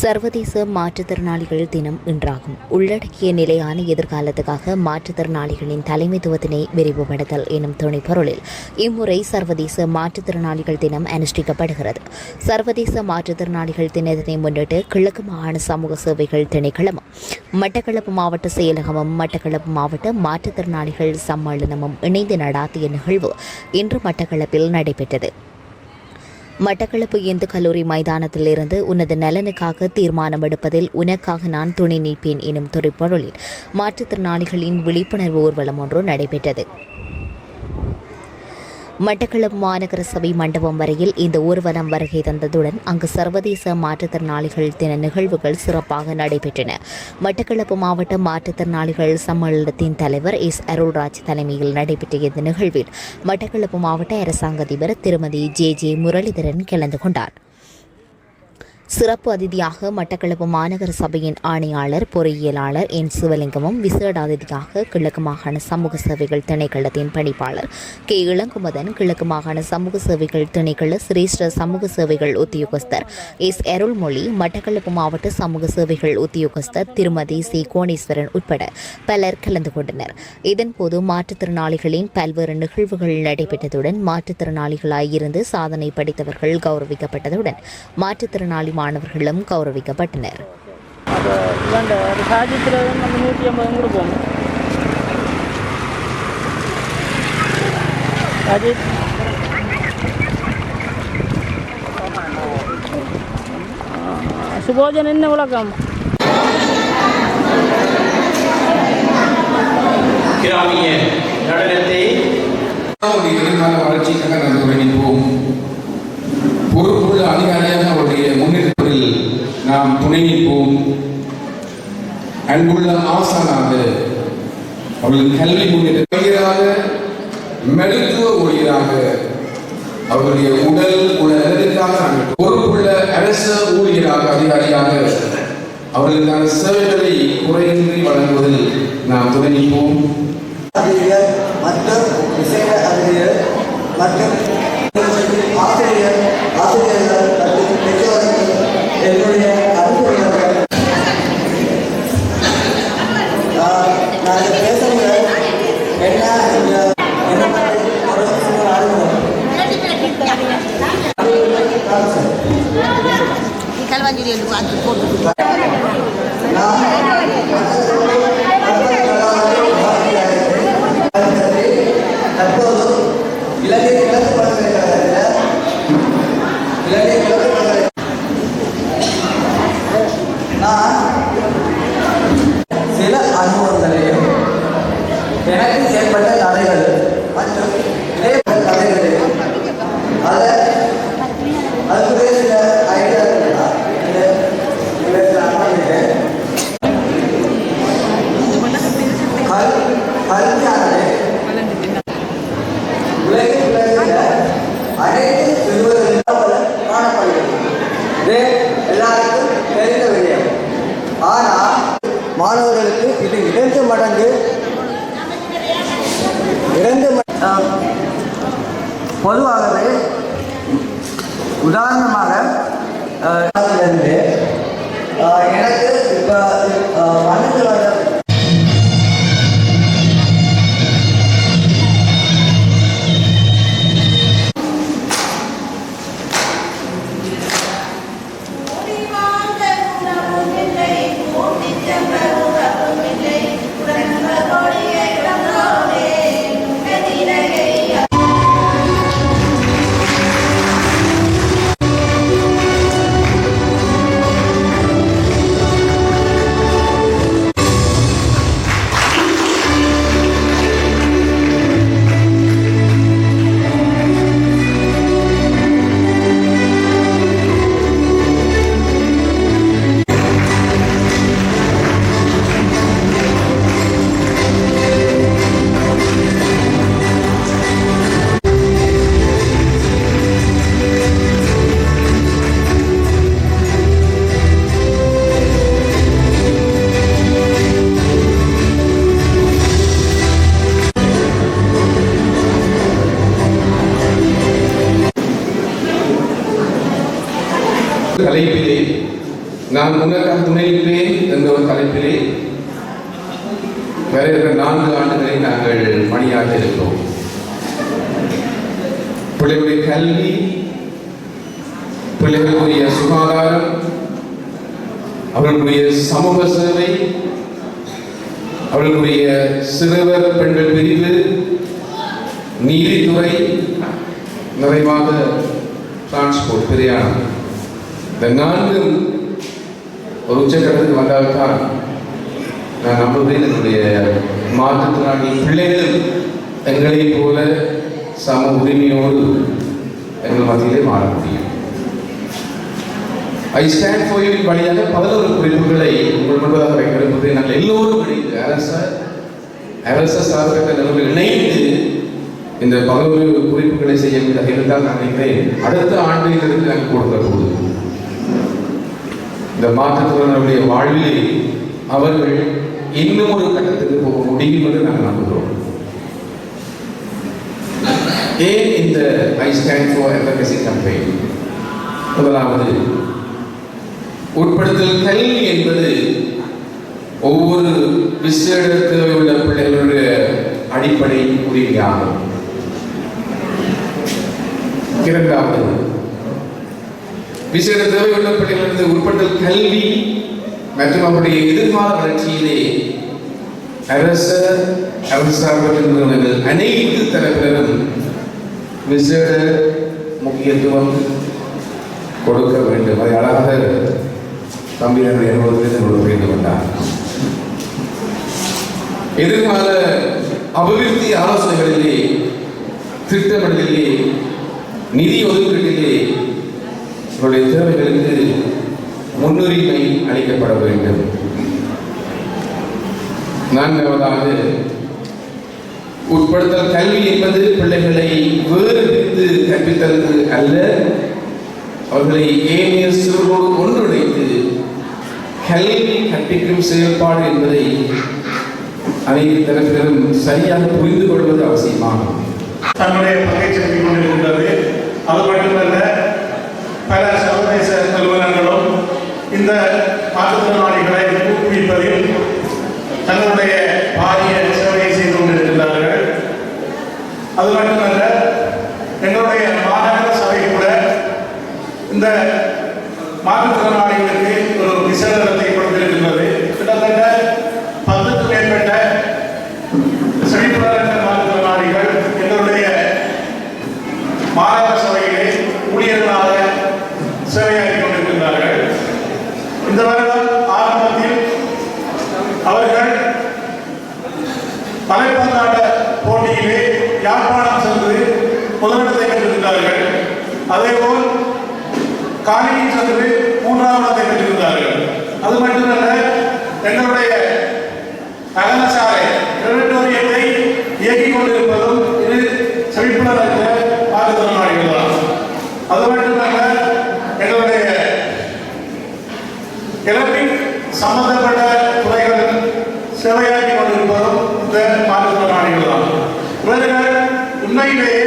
சர்வதேச மாற்றுத்திறனாளிகள் தினம் இன்றாகும். உள்ளடக்கிய நிலையான எதிர்காலத்துக்காக மாற்றுத்திறனாளிகளின் தலைமைத்துவத்தினை விரிவுபடுத்தல் எனும் துணைப்பொருளில் இம்முறை சர்வதேச மாற்றுத்திறனாளிகள் தினம் அனுஷ்டிக்கப்படுகிறது. சர்வதேச மாற்றுத்திறனாளிகள் தினத்தினை முன்னிட்டு கிழக்கு மாகாண சமூக சேவைகள் திணைக்களமும் மட்டக்களப்பு மாவட்ட செயலகமும் மட்டக்களப்பு மாவட்ட மாற்றுத்திறனாளிகள் சம்மேளனமும் இணைந்து நடாத்திய நிகழ்வு இன்று மட்டக்களப்பில் நடைபெற்றது. மட்டக்களப்பு இந்து கல்லூரி மைதானத்திலிருந்து உனது நலனுக்காக தீர்மானம் எடுப்பதில் உனக்காக நான் துணை நிற்பேன் எனும் துறைப்பொருளில் மாற்றுத்திறனாளிகளின் விழிப்புணர்வு ஊர்வலம் ஒன்று நடைபெற்றது. மட்டக்களப்பு மாநகர சபை மண்டபம் வரையில் இந்த ஊர்வலம் வருகை தந்ததுடன் அங்கு சர்வதேச மாற்றுத்திறனாளிகள் தின நிகழ்வுகள் சிறப்பாக நடைபெற்றன. மட்டக்களப்பு மாவட்ட மாற்றுத்திறனாளிகள் சம்மேளனத்தின் தலைவர் எஸ். அருள்ராஜ் தலைமையில் நடைபெற்ற இந்த நிகழ்வில் மட்டக்களப்பு மாவட்ட அரசாங்க அதிபர் திருமதி ஜே. ஜே. முரளிதரன் கலந்து கொண்டார். சிறப்பு அதிதியாக மட்டக்களப்பு மாநகர சபையின் ஆணையாளர் பொறியியலாளர் என். சிவலிங்கமும் விசேட அதிதியாக கிழக்கு மாகாண சமூக சேவைகள் திணைக்களத்தின் பணிப்பாளர் கே. இளங்குமதன் கிழக்கு மாகாண சமூக சேவைகள் திணைக்கள சிரேஷ்ட சமூக சேவைகள் உத்தியோகஸ்தர் எஸ். அருள்மொழி மட்டக்களப்பு மாவட்ட சமூக சேவைகள் உத்தியோகஸ்தர் திருமதி சி. கோணேஸ்வரன் உட்பட பலர் கலந்து கொண்டனர். இதன்போது மாற்றுத்திறனாளிகளின் பல்வேறு நிகழ்வுகள் நடைபெற்றதுடன் மாற்றுத்திறனாளிகளாய் இருந்து சாதனை படைத்தவர்கள் கௌரவிக்கப்பட்டதுடன் மாற்றுத்திறனாளி மாணவர்களும் கௌரவிக்கப்பட்டனர். சுபோஜன் என்ன விளக்கம்? கிராமிய நடனத்தை அவருடைய எதிர்கால வளர்ச்சிக்காக நாம் தொடங்கிப்போம் பொறுப்புள்ள அதிகாரியாக அவருடைய முன்னெடுப்பில் நாம் துணை நிற்போம் அன்புள்ள ஆசானாக அவர்கள் கல்வி முன்னேற்ற மருத்துவ ஊழியராக அவருடைய உடல் உள்ள நாங்கள் பொறுப்புள்ள அரச ஊழியராக அதிகாரியாக அவர்களுக்கான சேவைகளை குறையின்றி வழங்குவதில் நாம் தொடங்கிப்போம் மற்றும் விசேட ஆசிரியர் மற்றும் ஆசிரியர் ஆசிரியர்கள் மற்றும் பெற்றோர்கள் என்னுடைய அனுபவங்கள் நான் பேசுகிறேன் என்ன இந்த என்ன பற்றி ஒரு சில ஆளுநர் கல்வாஞ்சிரி அது மாணவர்களுக்கு இது இரண்டு மடங்கு. இரண்டு பொதுவாகவே உதாரணமாக இருந்து, எனக்கு இப்போ பன்னெண்டு தலைப்பிலே நான் உனக்காக துணையிருப்பேன் என்ற ஒரு தலைப்பிலே வருகிற நான்கு ஆண்டுகளை நாங்கள் பணியாற்ற இருக்கிறோம். பிள்ளைகளுடைய கல்வி பிள்ளைகளுடைய சுகாதாரம் அவர்களுடைய சமூக சேவை அவர்களுடைய சிறுவர் பெண்கள் பிரிவு நீதித்துறை நிறைவாக டிரான்ஸ்போர்ட் பிரயாணம். இந்த நான்கு ஒரு உச்சக்கட்டத்துக்கு வந்தால்தான் நான் நம்புகிறேன் என்னுடைய மாற்றுத்திறனாளி பிள்ளைகள் எங்களை போல சம உரிமையோடு எங்கள் மத்தியிலே மாற முடியும். ஐ ஸ்டாண்ட் ஃபார் வழியாக பதினோரு குறிப்புகளை உங்கள் முன்பதாக வைக்க விரும்புகிறேன் நாங்கள் எல்லோரும் இணைந்து அரச அரச சார்பற்ற நிலவில் இணைந்து இந்த பதினோரு குறிப்புகளை செய்ய இருந்தால் நான் நினைக்கிறேன். அடுத்த ஆண்டிலிருந்து நாங்கள் கொடுக்க இந்த மாற்றுத்திறனுடைய வாழ்விலே அவர்கள் இன்னும் ஒரு கட்டத்துக்கு போக முடியும் என்று நாங்கள் நம்புகிறோம். ஏன் இந்த I stand for advocacy campaign முதலாவது உட்படுத்தல் கல்வி என்பது ஒவ்வொரு விசேடத்தில் உள்ள பிள்ளைகளுடைய அடிப்படை உரிமையாகும் இரண்டாவது விசேட தேவை பிள்ளைகளது உட்பட்ட கல்வி மற்றும் அவருடைய எதிர்கால வளர்ச்சியிலே அரச அரசு நிறுவனங்கள் அனைத்து தரப்பினரும் விசேட முக்கியத்துவம் கொடுக்க வேண்டும். அதை அழகாக தம்பி என்னுடைய அனுபவத்தில் என்னோடு புரிந்து கொண்டார். எதிர்கால அபிவிருத்தி ஆலோசனைகளிலே திட்டமிடலிலே நிதி ஒதுக்கீட்டிலே உங்களுடைய தேவைகளுக்கு முன்னுரிமை அளிக்கப்பட வேண்டும். நான்காவதாக உட்படுத்தல் கல்வி என்பது பிள்ளைகளை வேறு பிரித்து கற்பித்தது அல்ல. அவர்களை ஏனைய சிறுவோடு ஒன்றிணைத்து கல்வி கற்பிக்கும் செயல்பாடு என்பதை அனைத்து தரப்பினரும் சரியாக புரிந்து கொள்வது அவசியமாகும். தன்னுடைய பங்கை செலுத்திக் கொண்டிருக்கின்றது. அது மட்டுமல்ல பல சர்வதேச நிறுவனங்களும் இந்த மாற்றுத்திறனாளிகளை ஊக்குவிப்பதில் தங்களுடைய பாரிய சேவையை செய்து கொண்டிருக்கிறார்கள். அது மட்டுமல்ல எங்களுடைய மாநகர சபை கூட இந்த மாற்றுத்திறனாளி காலியில் சென்று மூன்றாம் இடத்தை பெற்றிருந்தார்கள். அது மட்டுமல்ல எங்களுடைய அகலசாலை கிரெடிட்டோரியத்தை இயக்கிக் கொண்டிருப்பதும் இது செழிப்புணர்ந்த மாற்றுத்திறனாளிகள் தான் அது மட்டுமல்ல எங்களுடைய எலக்ட்ரிக் சம்பந்தப்பட்ட துறைகள் சேவையாற்றி கொண்டிருப்பதும் இந்த மாற்றுத்திறனாளிகள் தான் இவர்கள் உண்மையிலேயே